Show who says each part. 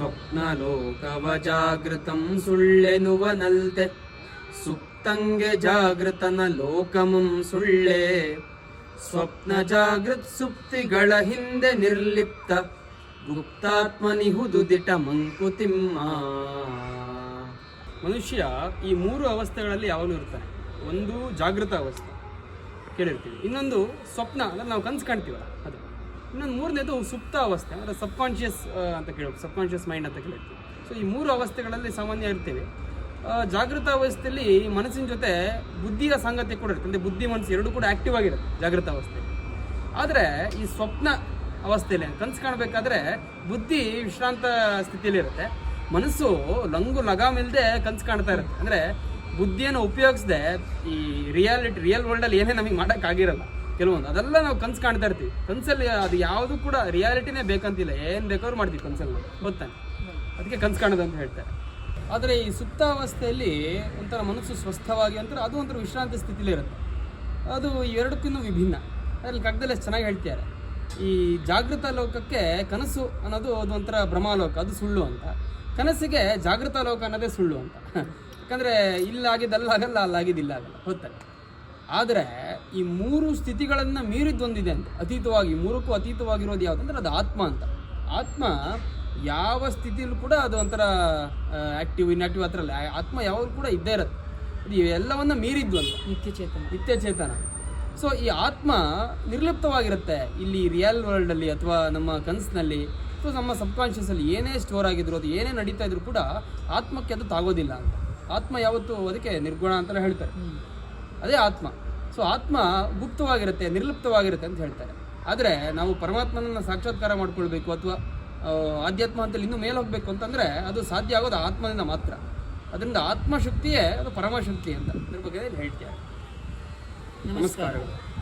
Speaker 1: ಸ್ವಪ್ನಲೋಕವ ಜಾಗೃತಂ ಸುಳ್ಳೆನುವನಲ್ತೆ. ಸುಪ್ತಂಗೆ ಜಾಗೃತನ ಲೋಕಮಂ ಸುಳ್ಳೆ. ಸ್ವಪ್ನ ಜಾಗೃತ್ ಸುಪ್ತಿಗಳ ಹಿಂದೆ ನಿರ್ಲಿಪ್ತ. ಗುಪ್ತಾತ್ಮನಿಹುದು ದಿಟ ಮಂಕುತಿಮ್ಮ. ಮನುಷ್ಯ ಈ ಮೂರು ಅವಸ್ಥೆಗಳಲ್ಲಿ ಯಾವನು ಇರ್ತಾನೆ? ಒಂದು ಜಾಗೃತ ಅವಸ್ಥೆ. ಕೇಳಿರ್ತೀವಿ. ಇನ್ನೊಂದು ಸ್ವಪ್ನ, ಅಂದ್ರೆ ನಾವು ಕನಸು ಕಾಣ್ತೀವಲ್ಲ, ಅದು. ಇನ್ನೊಂದು ಮೂರನೇದು ಸುಪ್ತ ಅವಸ್ಥೆ, ಅಂದರೆ ಸಬ್ಕಾನ್ಷಿಯಸ್ ಅಂತ ಕೇಳಬೇಕು ಸಬ್ಕಾನ್ಷಿಯಸ್ ಮೈಂಡ್ ಅಂತ ಕೇಳಿರ್ತೀವಿ ಸೊ ಈ ಮೂರು ಅವಸ್ಥೆಗಳಲ್ಲಿ ಸಾಮಾನ್ಯ ಇರ್ತೀವಿ. ಜಾಗೃತ ಅವಸ್ಥೆಯಲ್ಲಿ ಮನಸ್ಸಿನ ಜೊತೆ ಬುದ್ಧಿಯ ಸಂಗತಿ ಕೂಡ ಇರುತ್ತೆ. ಅಂದರೆ ಬುದ್ಧಿ, ಮನಸ್ಸು ಎರಡೂ ಕೂಡ ಆ್ಯಕ್ಟಿವ್ ಆಗಿರುತ್ತೆ, ಜಾಗೃತ ಅವಸ್ಥೆ ಆದರೆ ಈ ಸ್ವಪ್ನ ಅವಸ್ಥೆಯಲ್ಲಿ ಕನಸು ಕಾಣಬೇಕಾದ್ರೆ ಬುದ್ಧಿ ವಿಶ್ರಾಂತ ಸ್ಥಿತಿಯಲ್ಲಿ ಇರುತ್ತೆ. ಮನಸ್ಸು ಲಂಗು ಲಗಾಮಿಲ್ಲದೆ ಕನಸು ಕಾಣ್ತಾ ಇರುತ್ತೆ. ಅಂದರೆ ಬುದ್ಧಿಯನ್ನು ಉಪಯೋಗಿಸದೆ ಈ ರಿಯಾಲಿಟಿ ರಿಯಲ್ ವರ್ಲ್ಡಲ್ಲಿ ಏನೇ ನಮಗೆ ಮಾಡೋಕ್ಕಾಗಿರಲ್ಲ. ಕೆಲವೊಂದು, ಅದೆಲ್ಲ ನಾವು ಕನ್ಸು ಕಾಣ್ತಾ ಇರ್ತೀವಿ. ಕನ್ಸಲ್ಲಿ ಅದು ಯಾವುದು ಕೂಡ ರಿಯಾಲಿಟಿನೇ ಬೇಕಂತಿಲ್ಲ. ಏನು ಬೇಕಾದ್ರೂ ಮಾಡ್ತೀವಿ ಕನ್ಸಲ್ಲಿ ಗೊತ್ತಾನೆ ಅದಕ್ಕೆ ಕನ್ಸು ಕಾಣೋದು ಅಂತ ಹೇಳ್ತಾರೆ. ಆದರೆ ಈ ಸುಪ್ತಾವಸ್ಥೆಯಲ್ಲಿ ಒಂಥರ ಮನಸ್ಸು ಸ್ವಸ್ಥವಾಗಿ ಅಂತಾರೆ, ಅದು ಒಂಥರ ವಿಶ್ರಾಂತಿ ಸ್ಥಿತಿಲಿ ಇರುತ್ತೆ. ಅದು ಎರಡಕ್ಕಿನ್ನೂ ವಿಭಿನ್ನ. ಅದರಲ್ಲಿ ಕಗ್ಗದಲ್ಲಿ ಚೆನ್ನಾಗಿ ಹೇಳ್ತಿದ್ದಾರೆ. ಈ ಜಾಗೃತ ಲೋಕಕ್ಕೆ ಕನಸು ಅನ್ನೋದು ಅದು ಒಂಥರ ಭ್ರಮಾಲೋಕ ಅದು ಸುಳ್ಳು ಅಂತ. ಕನಸಿಗೆ ಜಾಗೃತ ಲೋಕ ಅನ್ನೋದೇ ಸುಳ್ಳು ಅಂತ. ಯಾಕಂದರೆ ಇಲ್ಲಾಗಿದ್ದಲ್ಲ ಆಗಲ್ಲ ಅಲ್ಲಾಗಿದ್ದಿಲ್ಲ ಆಗಲ್ಲ. ಗೊತ್ತಲ್ಲ ಆದರೆ ಈ ಮೂರು ಸ್ಥಿತಿಗಳನ್ನು ಮೀರಿದ್ದೊಂದಿದೆ ಅಂತ ಅತೀತವಾಗಿ ಮೂರಕ್ಕೂ ಅತೀತವಾಗಿರೋದು ಯಾವುದಂದ್ರೆ ಅದು ಆತ್ಮ ಅಂತ. ಆತ್ಮ ಯಾವ ಸ್ಥಿತಿಯಲ್ಲೂ ಕೂಡ ಅದು ಒಂಥರ ಆಕ್ಟಿವ್ ಇನ್ಆಕ್ಟಿವ್ ಆ ಥರ ಅಲ್ಲ ಆತ್ಮ ಯಾವಾಗಲೂ ಕೂಡ ಇದ್ದೇ ಇರುತ್ತೆ. ಅದು ಇವೆಲ್ಲವನ್ನು ಮೀರಿದ್ದು ಅಂತ
Speaker 2: ನಿತ್ಯಚೇತನ ನಿತ್ಯಚೇತನ
Speaker 1: ನಿತ್ಯ ಚೇತನ. ಸೊ ಈ ಆತ್ಮ ನಿರ್ಲಿಪ್ತವಾಗಿರುತ್ತೆ ಇಲ್ಲಿ ರಿಯಲ್ ವರ್ಲ್ಡಲ್ಲಿ ಅಥವಾ ನಮ್ಮ ಕನಸಿನಲ್ಲಿ ಅಥವಾ ನಮ್ಮ ಸಬ್ಕಾನ್ಷಿಯಸಲ್ಲಿ ಏನೇ ಸ್ಟೋರ್ ಆಗಿದ್ರು ಅದು ಏನೇ ನಡೀತಾ ಇದ್ರು ಕೂಡ ಆತ್ಮಕ್ಕೆ ಅದು ತಾಗೋದಿಲ್ಲ ಅಂತ. ಆತ್ಮ ಯಾವತ್ತೂ ಅದಕ್ಕೆ ನಿರ್ಗುಣ ಅಂತ ಹೇಳ್ತಾರೆ. ಅದೇ ಆತ್ಮ. ಸೊ ಆತ್ಮ ಗುಪ್ತವಾಗಿರುತ್ತೆ ನಿರ್ಲಿಪ್ತವಾಗಿರುತ್ತೆ ಅಂತ ಹೇಳ್ತಾರೆ. ಆದರೆ ನಾವು ಪರಮಾತ್ಮನನ್ನ ಸಾಕ್ಷಾತ್ಕಾರ ಮಾಡ್ಕೊಳ್ಬೇಕು ಅಥವಾ ಆಧ್ಯಾತ್ಮ ಅಂತಲ್ಲಿ ಇನ್ನೂ ಮೇಲೆ ಹೋಗ್ಬೇಕು ಅಂತಂದ್ರೆ ಅದು ಸಾಧ್ಯ ಆಗೋದು ಆತ್ಮದಿಂದ ಮಾತ್ರ. ಅದರಿಂದ ಆತ್ಮಶಕ್ತಿಯೇ ಅದು ಪರಮಶಕ್ತಿ ಅಂತ. ಇದ್ರ ಬಗ್ಗೆ ಹೇಳ್ತೀಯ?
Speaker 2: ನಮಸ್ಕಾರ.
Speaker 1: ನಮಸ್ಕಾರಗಳು.